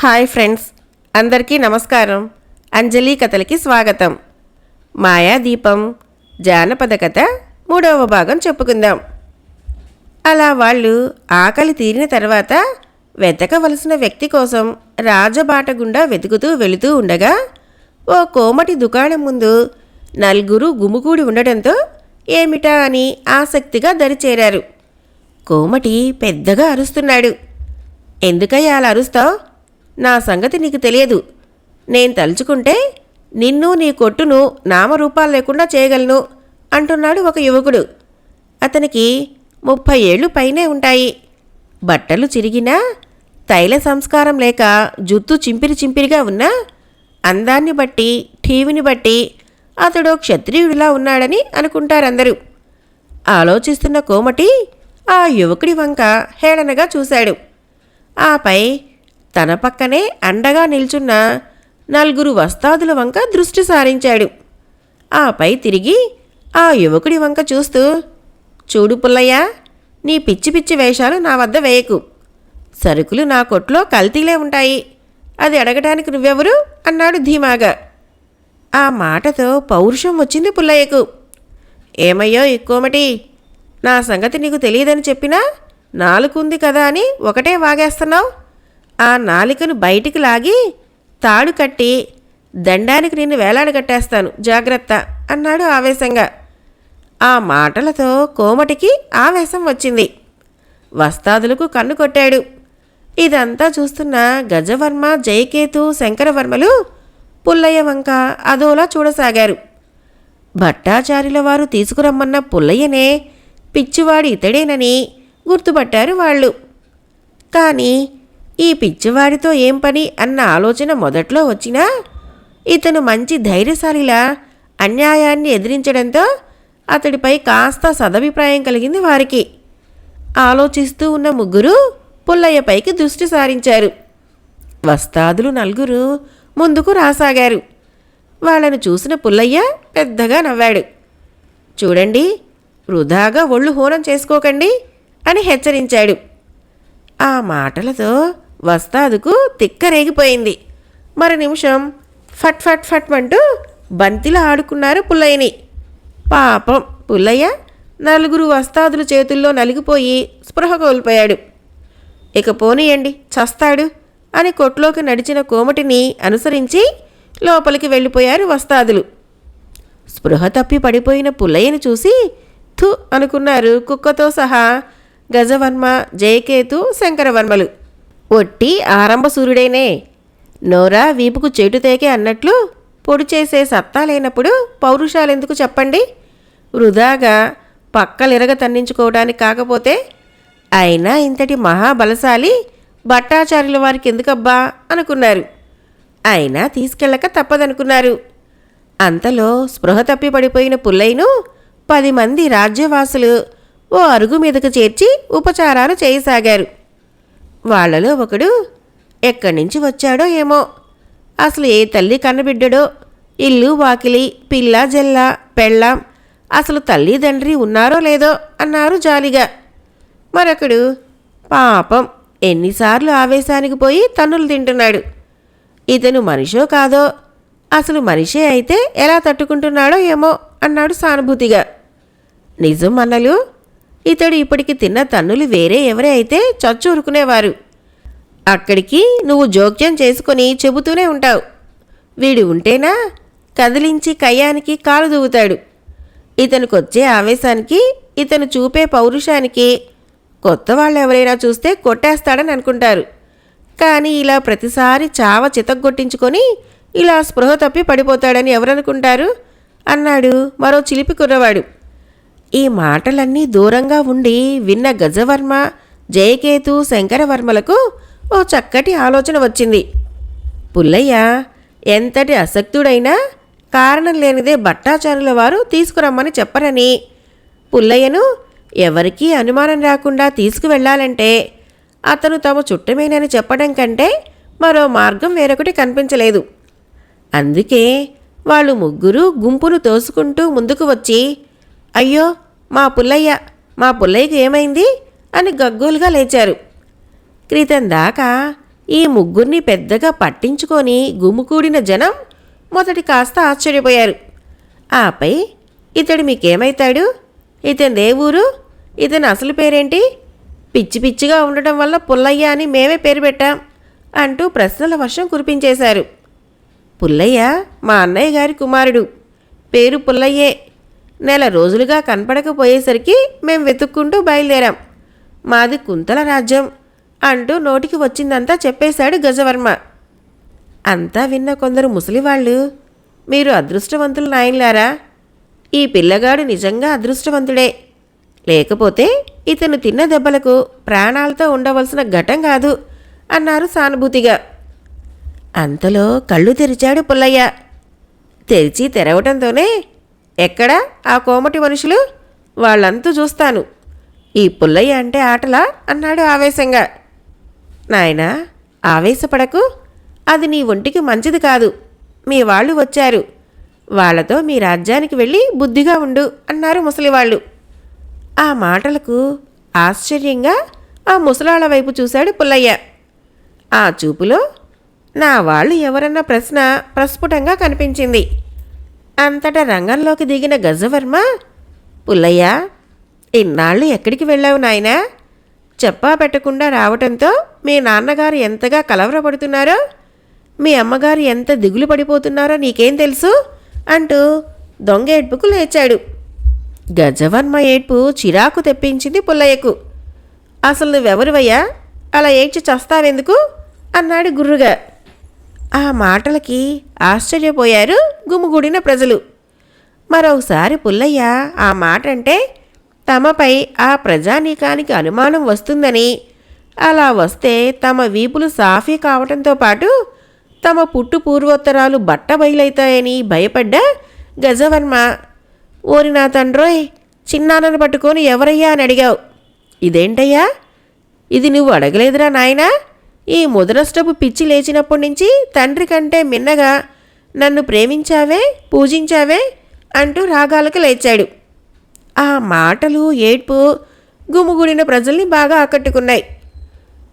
Hi friends అందరికీ నమస్కారం. అంజలి కథలకి స్వాగతం. మాయాదీపం జానపద కథ మూడవ భాగం చెప్పుకుందాం. అలా వాళ్ళు ఆకలి తీరిన తర్వాత వెతకవలసిన వ్యక్తి కోసం రాజబాట గుండా వెతుకుతూ వెళుతూ ఉండగా ఓ కోమటి దుకాణం ముందు నలుగురు గుమికూడి ఉండటంతో ఏమిటా అని ఆసక్తిగా దరిచేరారు. కోమటి పెద్దగా అరుస్తున్నాడు. ఎందుకయ్యా అలా అరుస్తావు? నా సంగతి నీకు తెలియదు. నేను తలుచుకుంటే నిన్ను నీ కొట్టును నామరూపాలు లేకుండా చేయగలను అంటున్నాడు ఒక యువకుడు. అతనికి ముప్పై ఏళ్ళు పైనే ఉంటాయి. బట్టలు చిరిగినా తైల సంస్కారం లేక జుత్తు చింపిరి చింపిరిగా ఉన్నా అందాన్ని బట్టి ఠీవిని బట్టి అతడు క్షత్రియుడిలా ఉన్నాడని అనుకుంటారందరూ. ఆలోచిస్తున్న కోమటి ఆ యువకుడి వంక హేళనగా చూశాడు. ఆపై తన పక్కనే అండగా నిల్చున్న నలుగురు వస్తాదుల వంక దృష్టి సారించాడు. ఆపై తిరిగి ఆ యువకుడి వంక చూస్తూ చూడు పుల్లయ్య నీ పిచ్చి పిచ్చి వేషాలు నా వద్ద వేయకు. సరుకులు నా కొట్లో కల్తీలే ఉంటాయి. అది అడగటానికి నువ్వెవరు? అన్నాడు ధీమాగా. ఆ మాటతో పౌరుషం వచ్చింది పుల్లయ్యకు. ఏమయ్యో ఎక్కువమటి నా సంగతి నీకు తెలియదని చెప్పినా నాలుగుంది కదా అని ఒకటే వాగేస్తున్నావు. ఆ నాలికను బయటికి లాగి తాడు కట్టి దండానికి నిన్ను వేలాడగట్టేస్తాను జాగ్రత్త అన్నాడు ఆవేశంగా. ఆ మాటలతో కోమటికి ఆవేశం వచ్చింది. వస్తాదులకు కన్ను కొట్టాడు. ఇదంతా చూస్తున్న గజవర్మ జయకేతు శంకరవర్మలు పుల్లయ్య వంక అదోలా చూడసాగారు. భట్టాచార్యుల వారు తీసుకురమ్మన్న పుల్లయ్యనే పిచ్చివాడి ఇతడేనని గుర్తుపట్టారు వాళ్ళు. కానీ ఈ పిచ్చివాడితో ఏం పని అన్న ఆలోచన మొదట్లో వచ్చినా ఇతను మంచి ధైర్యశాలిలా అన్యాయాన్ని ఎదిరించడంతో అతడిపై కాస్త సదభిప్రాయం కలిగింది వారికి. ఆలోచిస్తూ ఉన్న ముగ్గురు పుల్లయ్యపైకి దృష్టి సారించారు. వస్తాదులు నలుగురు ముందుకు రాసాగారు. వాళ్ళను చూసిన పుల్లయ్య పెద్దగా నవ్వాడు. చూడండి వృధాగా ఒళ్ళు హూనం చేసుకోకండి అని హెచ్చరించాడు. ఆ మాటలతో వస్తాదుకు తిక్కరేగిపోయింది. మరి నిమిషం ఫట్ ఫట్ ఫట్ అంటూ బంతిలో ఆడుకున్నారు పుల్లయ్యని. పాపం పుల్లయ్య నలుగురు వస్తాదుల చేతుల్లో నలిగిపోయి స్పృహ కోల్పోయాడు. ఇక పోనీయండి చస్తాడు అని కొట్లోకి నడిచిన కోమటిని అనుసరించి లోపలికి వెళ్ళిపోయారు వస్తాదులు. స్పృహ తప్పి పడిపోయిన పుల్లయ్యని చూసి థు అనుకున్నారు కుక్కతో సహా గజవర్మ జయకేతు శంకరవర్మలు. ఒట్టి ఆరంభ సూర్యుడేనే. నోరా వీపుకు చెటు తేకే అన్నట్లు పొడి చేసే సత్తా లేనప్పుడు పౌరుషాలెందుకు చెప్పండి? వృధాగా పక్కలిరగ తన్నించుకోవడానికి కాకపోతే అయినా ఇంతటి మహాబలశాలి భట్టాచార్యుల వారికి ఎందుకబ్బా అనుకున్నారు. అయినా తీసుకెళ్ళక తప్పదనుకున్నారు. అంతలో స్పృహ తప్పి పడిపోయిన పుల్లయ్యను పది మంది రాజ్యవాసులు ఓ అరుగు మీదకు చేర్చి ఉపచారాలు చేయసాగారు. వాళ్ళలో ఒకడు ఎక్కడి నుంచి వచ్చాడో ఏమో. అసలు ఏ తల్లి కన్నబిడ్డడో? ఇల్లు వాకిలి పిల్ల జెల్ల పెళ్ళాం. అసలు తల్లి తండ్రి ఉన్నారో లేదో అన్నారు జాలిగా. మరొకడు పాపం ఎన్నిసార్లు ఆవేశానికి పోయి తన్నులు తింటున్నాడు. ఇతను మనిషో కాదో? అసలు మనిషే అయితే ఎలా తట్టుకుంటున్నాడో ఏమో? అన్నాడు సానుభూతిగా. నిజం అన్నలు? ఇతడు ఇప్పటికి తిన్న తన్నులు వేరే ఎవరే అయితే చచ్చూరుకునేవారు. అక్కడికి నువ్వు జోక్యం చేసుకొని చెబుతూనే ఉంటావు. వీడు ఉంటేనా? కదిలించి కయ్యానికి కాలు దూవుతాడు. ఇతనికొచ్చే ఆవేశానికి ఇతను చూపే పౌరుషానికి కొత్త వాళ్ళు ఎవరైనా చూస్తే కొట్టేస్తాడని అనుకుంటారు. కానీ ఇలా ప్రతిసారి చావ చితగ్గొట్టించుకొని ఇలా స్పృహ తప్పి పడిపోతాడని ఎవరనుకుంటారు? అన్నాడు మరో చిలిపి కుర్రవాడు. ఈ మాటలన్నీ దూరంగా ఉండి విన్న గజవర్మ జయకేతు శంకరవర్మలకు ఓ చక్కటి ఆలోచన వచ్చింది. పుల్లయ్య ఎంతటి అసక్తుడైనా కారణం లేనిదే భట్టాచారుల వారు తీసుకురమ్మని చెప్పరని. పుల్లయ్యను ఎవరికీ అనుమానం రాకుండా తీసుకువెళ్ళాలంటే అతను తమ చుట్టమేనని చెప్పడం కంటే మరో మార్గం వేరొకటి కనిపించలేదు. అందుకే వాళ్ళు ముగ్గురు గుంపును తోసుకుంటూ ముందుకు వచ్చి అయ్యో మా పుల్లయ్య మా పుల్లయ్యకు ఏమైంది? అని గగ్గోలుగా లేచారు. క్రితం దాకా ఈ ముగ్గురిని పెద్దగా పట్టించుకొని గుమ్ముకూడిన జనం మొదటి కాస్త ఆశ్చర్యపోయారు. ఆపై ఇతడు మీకేమైతాడు? ఇతని దేవూరు ఇతని అసలు పేరేంటి? పిచ్చి పిచ్చిగా ఉండటం వల్ల పుల్లయ్య అని మేమే పేరు పెట్టాం అంటూ ప్రశ్నల వర్షం కురిపించేశారు. పుల్లయ్య మా అన్నయ్య గారి కుమారుడు. పేరు పుల్లయ్యే. నెల రోజులుగా కనపడకపోయేసరికి మేం వెతుక్కుంటూ బయలుదేరాం. మాది కుంతల రాజ్యం అంటూ నోటికి వచ్చిందంతా చెప్పేశాడు గజవర్మ. అంతా విన్న కొందరు ముసలివాళ్ళు మీరు అదృష్టవంతులు నాయన్లారా? ఈ పిల్లగాడు నిజంగా అదృష్టవంతుడే. లేకపోతే ఇతను తిన్న దెబ్బలకు ప్రాణాలతో ఉండవలసిన ఘటం కాదు అన్నారు సానుభూతిగా. అంతలో కళ్ళు తెరిచాడు పుల్లయ్య. తెరిచి తెరవటంతోనే ఎక్కడ? ఆ కోమటి మనుషులు? వాళ్ళంతా చూస్తాను. ఈ పుల్లయ్య అంటే ఆటలా? అన్నాడు ఆవేశంగా. నాయనా ఆవేశపడకు. అది నీ ఒంటికి మంచిది కాదు. మీ వాళ్ళు వచ్చారు. వాళ్ళతో మీ రాజ్యానికి వెళ్ళి బుద్ధిగా ఉండు అన్నారు ముసలివాళ్ళు. ఆ మాటలకు ఆశ్చర్యంగా ఆ ముసలాళ్ళ వైపు చూశాడు పుల్లయ్య. ఆ చూపులో నా వాళ్ళు ఎవరన్న ప్రశ్న ప్రస్ఫుటంగా కనిపించింది. అంతటా రంగంలోకి దిగిన గజవర్మ పుల్లయ్య ఇన్నాళ్ళు ఎక్కడికి వెళ్ళావు నాయనా? చెప్పా పెట్టకుండా రావటంతో మీ నాన్నగారు ఎంతగా కలవరపడుతున్నారో? మీ అమ్మగారు ఎంత దిగులు పడిపోతున్నారో నీకేం తెలుసు? అంటూ దొంగ ఏడ్పుకు లేచాడు. గజవర్మ ఏడ్పు చిరాకు తెప్పించింది పుల్లయ్యకు. అసలు నువ్వెవరివయ్యా? అలా ఏడ్చి చస్తావెందుకు? అన్నాడు గుర్రుగా. ఆ మాటలకి ఆశ్చర్యపోయారు గుమిగూడిన ప్రజలు. మరోసారి పుల్లయ్య ఆ మాట అంటే తమపై ఆ ప్రజానీకానికి అనుమానం వస్తుందని. అలా వస్తే తమ వీపులు సాఫీ కావటంతో పాటు తమ పుట్టు పూర్వోత్తరాలు బట్ట బయలైతాయని భయపడ్డ గజవర్మ ఓరి నా తండ్రోయ్ చిన్నాన్నను పట్టుకొని ఎవరయ్యా? అని అడిగావు. ఇదేంటయ్యా? ఇది నువ్వు అడగలేదురా నాయనా? ఈ ముదనష్టపు పిచ్చి లేచినప్పటి నుంచి తండ్రి కంటే మిన్నగా నన్ను ప్రేమించావే పూజించావే అంటూ రాగాలకు లేచాడు. ఆ మాటలు ఏడ్పు గుమిగూడిన ప్రజల్ని బాగా ఆకట్టుకున్నాయి.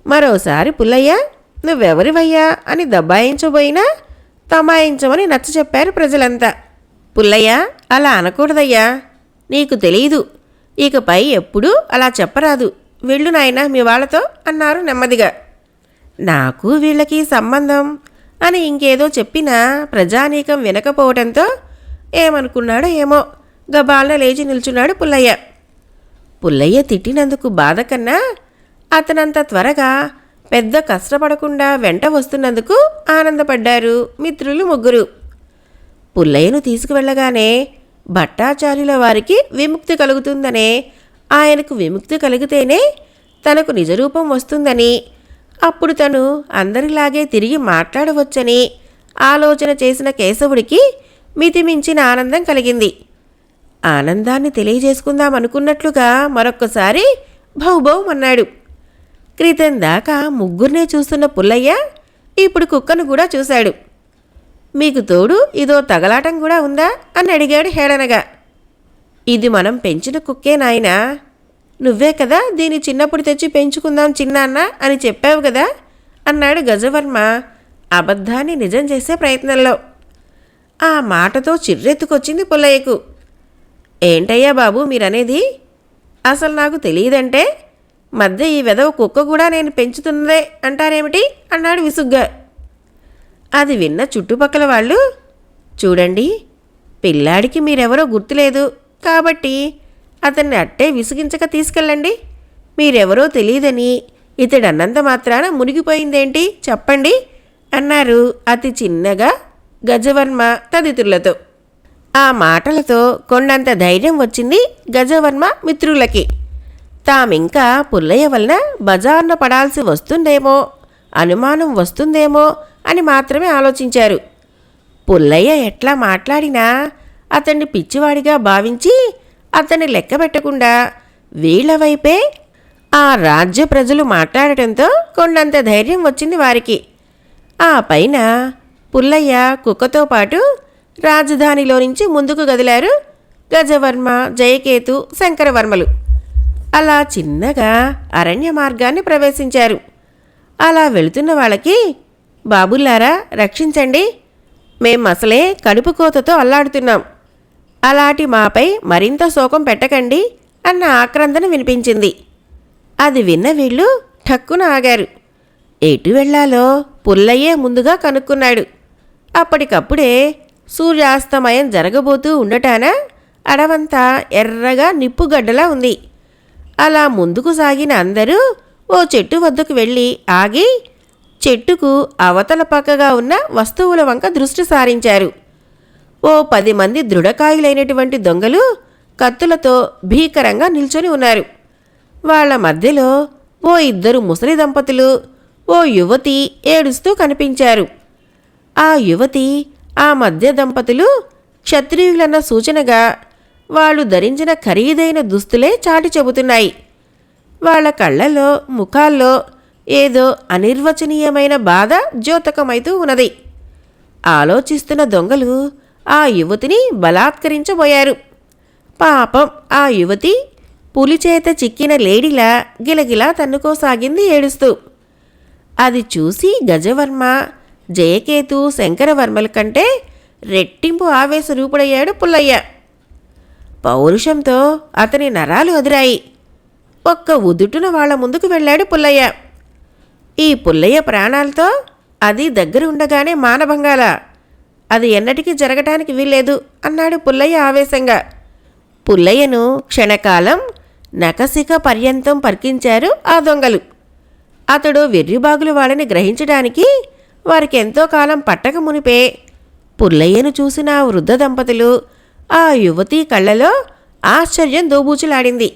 మరోసారి పుల్లయ్య నువ్వెవరివయ్యా? అని దబ్బాయించబోయినా తమాయించమని నచ్చ చెప్పారు ప్రజలంతా. పుల్లయ్య అలా అనకూడదయ్యా. నీకు తెలియదు ఇకపై ఎప్పుడూ అలా చెప్పరాదు. వెళ్ళు నాయనా మీ వాళ్ళతో అన్నారు నెమ్మదిగా. నాకు వీళ్ళకి సంబంధం అని ఇంకేదో చెప్పినా ప్రజానీకం వినకపోవటంతో ఏమనుకున్నాడో ఏమో గబాలన లేచి నిల్చున్నాడు పుల్లయ్య. పుల్లయ్య తిట్టినందుకు బాధ కన్నా అతనంత త్వరగా పెద్ద కష్టపడకుండా వెంట వస్తున్నందుకు ఆనందపడ్డారు మిత్రులు ముగ్గురు. పుల్లయ్యను తీసుకువెళ్ళగానే భట్టాచార్యుల వారికి విముక్తి కలుగుతుందనే ఆయనకు విముక్తి కలిగితేనే తనకు నిజరూపం వస్తుందని అప్పుడు తను అందరిలాగే తిరిగి మాట్లాడవచ్చని ఆలోచన చేసిన కేశవుడికి మితిమించిన ఆనందం కలిగింది. ఆనందాన్ని తెలియజేసుకుందాం అనుకున్నట్లుగా మరొక్కసారి భౌభౌమన్నాడు క్రితం దాకా ముగ్గురినే చూస్తున్న పుల్లయ్య ఇప్పుడు కుక్కను కూడా చూశాడు. మీకు తోడు ఇదో తగలాటం కూడా ఉందా? అని అడిగాడు హేళనగా. ఇది మనం పెంచిన కుక్కే నాయనా. నువ్వే కదా దీన్ని చిన్నప్పుడు తెచ్చి పెంచుకుందాం చిన్నాన్న అని చెప్పావు కదా? అన్నాడు గజవర్మ. అబద్ధాన్ని నిజం చేసే ప్రయత్నంలో. ఆ మాటతో చిర్రెత్తుకొచ్చింది పుల్లయ్యకు. ఏంటయ్యా బాబు మీరనేది? అసలు నాకు తెలియదంటే? మధ్య ఈ వెదవ కుక్క కూడా నేను పెంచుతున్నదే అంటారేమిటి? అన్నాడు విసుగ్గా. అది విన్న చుట్టుపక్కల వాళ్ళు చూడండి పిల్లాడికి మీరెవరో గుర్తులేదు కాబట్టి అతన్ని అట్టే విసిగించక తీసుకెళ్ళండి. మీరెవరో తెలియదని ఇతడన్నంత మాత్రాన మునిగిపోయిందేంటి చెప్పండి అన్నారు అతి చిన్నగా గజవర్మ తదితరులతో. ఆ మాటలతో కొండంత ధైర్యం వచ్చింది గజవర్మ మిత్రులకి. తామింకా పుల్లయ్య వలన బజార్న పడాల్సి వస్తుందేమో అనుమానం వస్తుందేమో అని మాత్రమే ఆలోచించారు. పుల్లయ్య ఎట్లా మాట్లాడినా అతన్ని పిచ్చివాడిగా భావించి అతన్ని లెక్క పెట్టకుండా వైపే ఆ రాజ్య ప్రజలు మాట్లాడటంతో కొండంత ధైర్యం వచ్చింది వారికి. ఆ పైన పుల్లయ్య కుక్కతో పాటు రాజధానిలో నుంచి ముందుకు గదిలారు గజవర్మ జయకేతు శంకరవర్మలు. అలా చిన్నగా అరణ్య మార్గాన్ని ప్రవేశించారు. అలా వెళుతున్న వాళ్ళకి బాబుల్లారా రక్షించండి. మేం అసలే కడుపు కోతతో అల్లాడుతున్నాం. అలాంటి మాపై మరింత శోకం పెట్టకండి అన్న ఆక్రందన వినిపించింది. అది విన్న వీళ్ళు ఠక్కున ఆగారు. ఎటు వెళ్ళాలో పుల్లయ్యే ముందుగా కనుక్కున్నాడు. అప్పటికప్పుడే సూర్యాస్తమయం జరగబోతూ ఉండటాన అడవంతా ఎర్రగా నిప్పుగడ్డలా ఉంది. అలా ముందుకు సాగిన అందరూ ఓ చెట్టు వద్దకు వెళ్ళి ఆగి చెట్టుకు అవతల పక్కగా ఉన్న వస్తువుల వంక దృష్టి సారించారు. ఓ పది మంది దృఢకాయులైనటువంటి దొంగలు కత్తులతో భీకరంగా నిల్చొని ఉన్నారు. వాళ్ళ మధ్యలో ఓ ఇద్దరు ముసలి దంపతులు ఓ యువతి ఏడుస్తూ కనిపించారు. ఆ యువతి ఆ మధ్య దంపతులు క్షత్రియులన్న సూచనగా వాళ్ళు ధరించిన ఖరీదైన దుస్తులే చాటి చెబుతున్నాయి. వాళ్ళ కళ్ళల్లో ముఖాల్లో ఏదో అనిర్వచనీయమైన బాధ ద్యోతకమైతూ ఉన్నది. ఆలోచిస్తున్న దొంగలు ఆ యువతిని బలాత్కరించబోయారు. పాపం ఆ యువతి పులిచేత చిక్కిన లేడిలా గిలగిలా తన్నుకోసాగింది ఏడుస్తూ. అది చూసి గజవర్మ జయకేతు శంకరవర్మల కంటే రెట్టింపు ఆవేశరూపుడయ్యాడు పుల్లయ్య. పౌరుషంతో అతని నరాలు అదిరాయి. ఒక్క ఉదుటున వాళ్ళ ముందుకు వెళ్ళాడు పుల్లయ్య. ఈ పుల్లయ్య ప్రాణాలతో అది దగ్గర ఉండగానే మానభంగాల అది ఎన్నటికీ జరగటానికి వీల్లేదు అన్నాడు పుల్లయ్య ఆవేశంగా. పుల్లయ్యను క్షణకాలం నకసిక పర్యంతం పర్కించారు ఆ దొంగలు. అతడు వెర్రిబాగులు వాళ్ళని గ్రహించడానికి వారికెంతో కాలం పట్టక మునిపే పుల్లయ్యను చూసిన ఆ వృద్ధ దంపతులు ఆ యువతి కళ్ళలో ఆశ్చర్యం దోబూచులాడింది.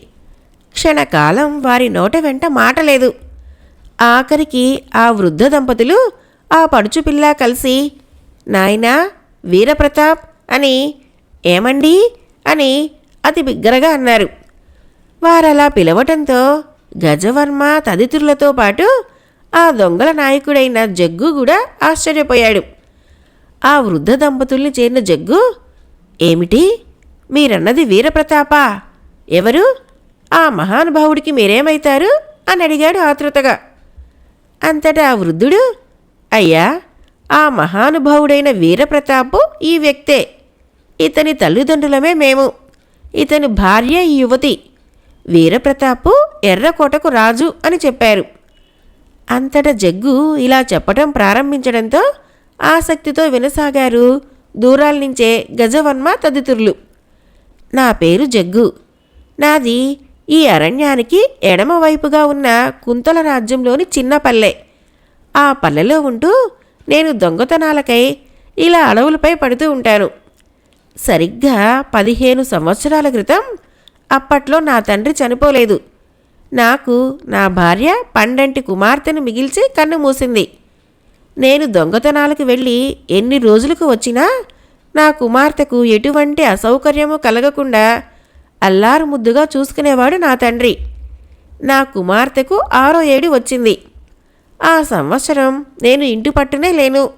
క్షణకాలం వారి నోట వెంట మాట లేదు. ఆఖరికి ఆ వృద్ధ దంపతులు ఆ పడుచు పిల్ల కలిసి నాయనా వీరప్రతాప్ అని ఏమండి అని అతి బిగ్గరగా అన్నారు. వారలా పిలవటంతో గజవర్మ తదితరులతో పాటు ఆ దొంగల నాయకుడైన జగ్గు కూడా ఆశ్చర్యపోయాడు. ఆ వృద్ధ దంపతుల్ని చేరిన జగ్గు ఏమిటి? మీరన్నది వీరప్రతాపా? ఎవరు? ఆ మహానుభావుడికి మీరేమైతారు? అని అడిగాడు ఆతృతగా. అంతటా ఆ వృద్ధుడు అయ్యా ఆ మహానుభావుడైన వీరప్రతాపు ఈ వ్యక్తే. ఇతని తల్లిదండ్రులమే మేము. ఇతని భార్య ఈ యువతి. వీరప్రతాపు ఎర్రకోటకు రాజు అని చెప్పారు. అంతటా జగ్గు ఇలా చెప్పటం ప్రారంభించడంతో ఆసక్తితో వినసాగారు. దూరాల నుంచే గజవన్మ తదితరులు. నా పేరు జగ్గు. నాది ఈ అరణ్యానికి ఎడమవైపుగా ఉన్న కుంతల రాజ్యంలోని చిన్న పల్లె. ఆ పల్లెలో ఉంటూ నేను దొంగతనాలకై ఇలా అడవులపై పడుతూ ఉంటాను. సరిగ్గా పదిహేను సంవత్సరాల క్రితం అప్పట్లో నా తండ్రి చనిపోలేదు. నాకు నా భార్య పండంటి కుమార్తెను మిగిల్చి కన్ను మూసింది. నేను దొంగతనాలకు వెళ్ళి ఎన్ని రోజులకు వచ్చినా నా కుమార్తెకు ఎటువంటి అసౌకర్యము కలగకుండా అల్లారు ముద్దుగా చూసుకునేవాడు నా తండ్రి. నా కుమార్తెకు ఆరో ఏడు వచ్చింది. ఆ సంవత్సరం నేను ఇంటి పట్టునే లేను.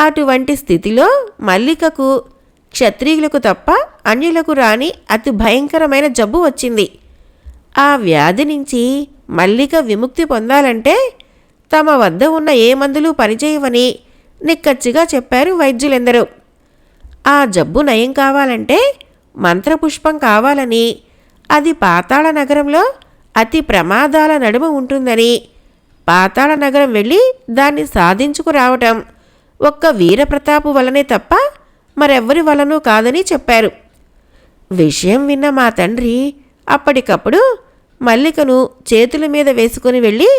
అటువంటి స్థితిలో మల్లికకు క్షత్రియులకు తప్ప అన్యులకు రాని అతి భయంకరమైన జబ్బు వచ్చింది. ఆ వ్యాధి నుంచి మల్లిక విముక్తి పొందాలంటే తమ వద్ద ఉన్న ఏ మందులు పనిచేయవని నిక్కచ్చిగా చెప్పారు వైద్యులెందరూ. ఆ జబ్బు నయం కావాలంటే మంత్రపుష్పం కావాలని అది పాతాళ నగరంలో అతి ప్రమాదాల నడుమ ఉంటుందని పాతాళ నగరం వెళ్ళి దాన్ని సాధించుకురావటం. ఒక్క వీరప్రతాపు వలనే తప్ప మరెవ్వరి వలనూ కాదని చెప్పారు. విషయం విన్న మా తండ్రి అప్పటికప్పుడు మల్లికను చేతుల మీద వేసుకుని వెళ్ళి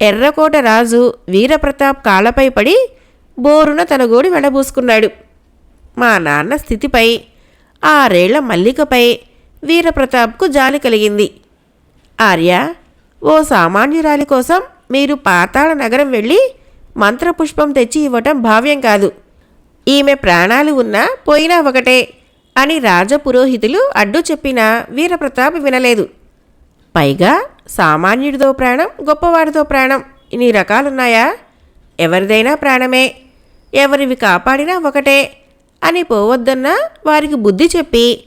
ఎర్రకోట రాజు వీరప్రతాప్ కాళ్ళపై పడి బోరున తన గోడి వెళ్ళబూసుకున్నాడు మా నాన్న స్థితిపై ఆరేళ్ళ మల్లికపై వీరప్రతాప్కు జాలి కలిగింది. ఆర్య ఓ సామాన్యురాలి కోసం మీరు పాతాళ నగరం వెళ్ళి మంత్రపుష్పం తెచ్చి ఇవ్వటం భావ్యం కాదు. ఈమె ప్రాణాలు ఉన్నా పోయినా ఒకటే అని రాజపురోహితులు అడ్డు చెప్పినా వీరప్రతాప్ వినలేదు. పైగా సామాన్యుడితో ప్రాణం గొప్పవాడితో ప్రాణం ఇన్ని రకాలున్నాయా? ఎవరిదైనా ప్రాణమే. ఎవరివి కాపాడినా ఒకటే అని పోవద్దన్నా వారికి బుద్ధి చెప్పి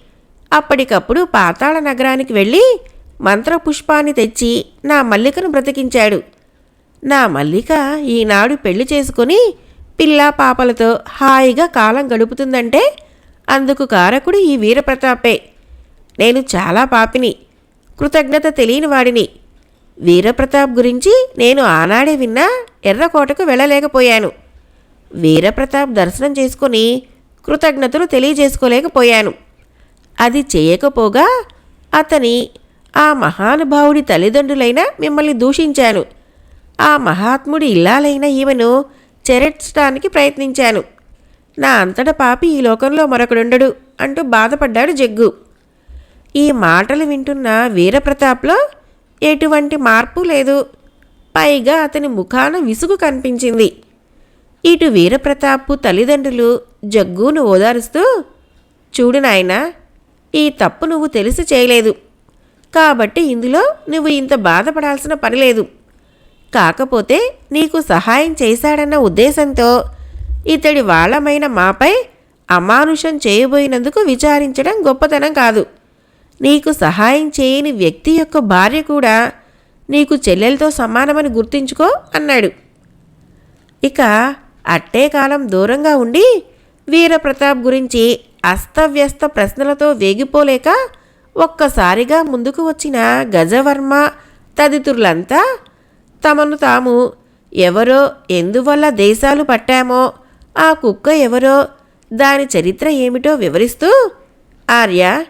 అప్పటికప్పుడు పాతాళ నగరానికి వెళ్ళి మంత్రపుష్పాన్ని తెచ్చి నా మల్లికను బ్రతికించాడు. నా మల్లిక ఈనాడు పెళ్ళి చేసుకుని పిల్లా పాపలతో హాయిగా కాలం గడుపుతుందంటే అందుకు కారకుడు ఈ వీరప్రతాపే. నేను చాలా పాపిని కృతజ్ఞత తెలియని వాడిని. వీరప్రతాప్ గురించి నేను ఆనాడే విన్నా ఎర్రకోటకు వెళ్ళలేకపోయాను. వీరప్రతాప్ దర్శనం చేసుకొని కృతజ్ఞతలు తెలియజేసుకోలేకపోయాను. అది చేయకపోగా అతని ఆ మహానుభావుడి తల్లిదండ్రులైన మిమ్మల్ని దూషించాను. ఆ మహాత్ముడి ఇల్లాలైన ఈమెను చెరచడానికి ప్రయత్నించాను. నా అంతట పాపి ఈ లోకంలో మరొకడుండడు అంటూ బాధపడ్డాడు జగ్గు. ఈ మాటలు వింటున్న వీరప్రతాప్లో ఎటువంటి మార్పు లేదు. పైగా అతని ముఖాన విసుగు కనిపించింది. ఇటు వీరప్రతాపు తల్లిదండ్రులు జగ్గును ఓదారుస్తూ చూడు నాయన ఈ తప్పు నువ్వు తెలిసి చేయలేదు. కాబట్టి ఇందులో నువ్వు ఇంత బాధపడాల్సిన పని లేదు. కాకపోతే నీకు సహాయం చేశాడన్న ఉద్దేశంతో ఇతడి వాళ్ళమైన మాపై అమానుషం చేయబోయినందుకు విచారించడం గొప్పతనం కాదు. నీకు సహాయం చేయని వ్యక్తి యొక్క భార్య కూడా నీకు చెల్లెలతో సమానమని గుర్తుంచుకో అన్నాడు. ఇక అట్టే కాలం దూరంగా ఉండి వీరప్రతాప్ గురించి అస్తవ్యస్త ప్రశ్నలతో వేగిపోలేక ఒక్కసారిగా ముందుకు వచ్చిన గజవర్మ తదితరులంతా తమను తాము ఎవరో ఎందువల్ల దేశాలు పట్టామో ఆ కుక్క ఎవరో దాని చరిత్ర ఏమిటో వివరిస్తూ ఆర్య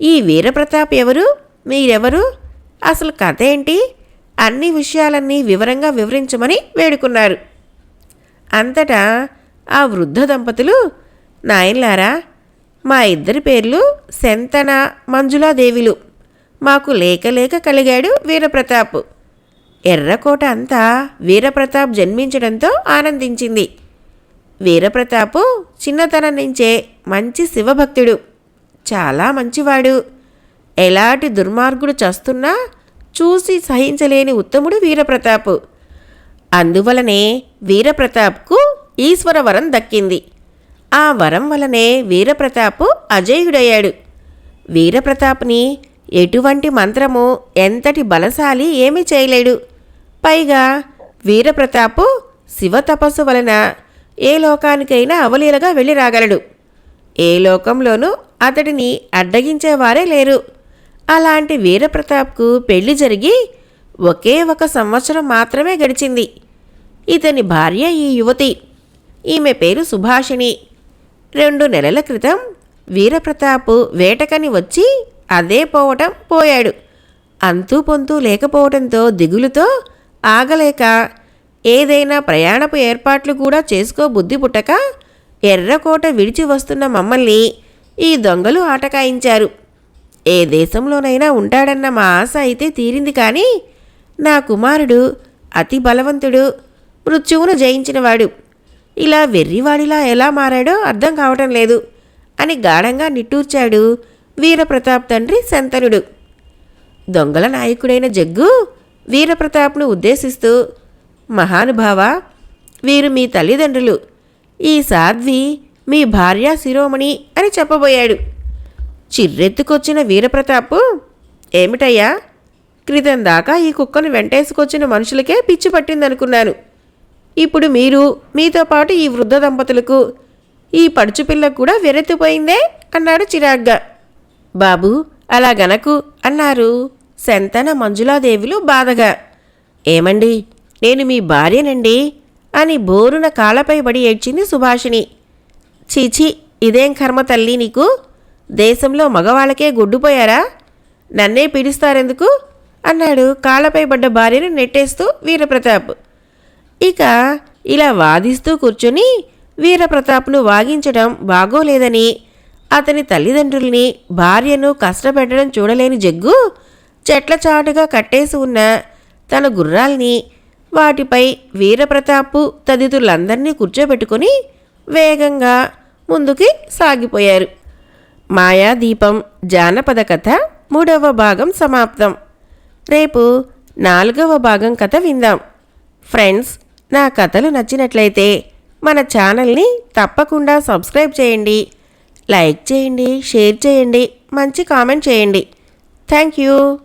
ఈ వీరప్రతాప్ ఎవరు? మీరెవరు? అసలు కథ ఏంటి? అన్ని విషయాలన్నీ వివరంగా వివరించమని వేడుకున్నారు. అంతటా ఆ వృద్ధ దంపతులు నాయన్లారా మా ఇద్దరి పేర్లు శంతన మంజులాదేవిలు. మాకు లేక లేక కలిగాడు వీరప్రతాప్. ఎర్రకోట అంతా వీరప్రతాప్ జన్మించడంతో ఆనందించింది. వీరప్రతాపు చిన్నతనం నుంచే మంచి శివభక్తుడు. చాలా మంచివాడు. ఎలాంటి దుర్మార్గుడు చస్తున్నా చూసి సహించలేని ఉత్తముడు వీరప్రతాపు. అందువలనే వీరప్రతాప్కు ఈశ్వర వరం దక్కింది. ఆ వరం వలనే వీరప్రతాపు అజేయుడయ్యాడు. వీరప్రతాప్ని ఎటువంటి మంత్రము ఎంతటి బలశాలి ఏమీ చేయలేడు. పైగా వీరప్రతాపు శివ తపస్సు వలన ఏ లోకానికైనా అవలీలగా వెళ్ళి రాగలడు. ఏ లోకంలోనూ అతడిని అడ్డగించేవారే లేరు. అలాంటి వీరప్రతాప్కు పెళ్ళి జరిగి ఒకే ఒక సంవత్సరం మాత్రమే గడిచింది. ఇతని భార్య ఈ యువతి. ఈమె పేరు సుభాషిణి. రెండు నెలల క్రితం వీరప్రతాపు వేటకని వచ్చి అదే పోవటం పోయాడు. అంతూ పొంతూ లేకపోవడంతో దిగులుతో ఆగలేక ఏదైనా ప్రయాణపు ఏర్పాట్లు కూడా చేసుకో బుద్ధి పుట్టక ఎర్రకోట విడిచి వస్తున్న మమ్మల్ని ఈ దొంగలు ఆటకాయించారు ఏ దేశంలోనైనా ఉంటాడన్న మా ఆశ అయితే తీరింది కానీ నా కుమారుడు అతి బలవంతుడు మృత్యువును జయించినవాడు. ఇలా వెర్రివాడిలా ఎలా మారాడో అర్థం కావటం లేదు అని గాఢంగా నిట్టూర్చాడు వీరప్రతాప్ తండ్రి శంతనుడు. దొంగల నాయకుడైన జగ్గు వీరప్రతాప్ను ఉద్దేశిస్తూ మహానుభావ వీరు మీ తల్లిదండ్రులు. ఈ సాధ్వి మీ భార్య శిరోమణి అని చెప్పబోయాడు. చిర్రెత్తుకొచ్చిన వీరప్రతాపు ఏమిటయ్యా? క్రితం దాకా ఈ కుక్కను వెంటేసుకొచ్చిన మనుషులకే పిచ్చి పట్టిందనుకున్నాను. ఇప్పుడు మీరు మీతో పాటు ఈ వృద్ధ దంపతులకు ఈ పడుచు పిల్లకు కూడా వెరెత్తిపోయిందే? అన్నాడు చిరాగ్గా. బాబు అలా గనకు అన్నారు శంతన మంజులాదేవులు బాధగా ఏమండి నేను మీ భార్యనండి? అని బోరున కాళ్ళపై పడి ఏడ్చింది సుభాషిణి. చీచి ఇదేం కర్మ తల్లి నీకు? దేశంలో మగవాళ్ళకే గుడ్డుపోయారా? నన్నే పీడిస్తారెందుకు? అన్నాడు కాళ్ళపై పడ్డ భార్యను నెట్టేస్తూ వీరప్రతాప్. ఇక ఇలా వాదిస్తూ కూర్చొని వీరప్రతాప్ను వాగించడం బాగోలేదని అతని తల్లిదండ్రుల్ని భార్యను కష్టపెట్టడం చూడలేని జగ్గు చెట్ల చాటుగా కట్టేసి ఉన్న తన గుర్రాల్ని వాటిపై వీరప్రతాపు తదితరులందరినీ కూర్చోబెట్టుకొని వేగంగా ముందుకి సాగిపోయారు. మాయాదీపం జానపద కథ మూడవ భాగం సమాప్తం. రేపు నాలుగవ భాగం కథ విందాం. ఫ్రెండ్స్ నా కథలు నచ్చినట్లయితే మన ఛానల్ని తప్పకుండా సబ్స్క్రైబ్ చేయండి. లైక్ చేయండి షేర్ చేయండి మంచి కామెంట్ చేయండి. Thank you.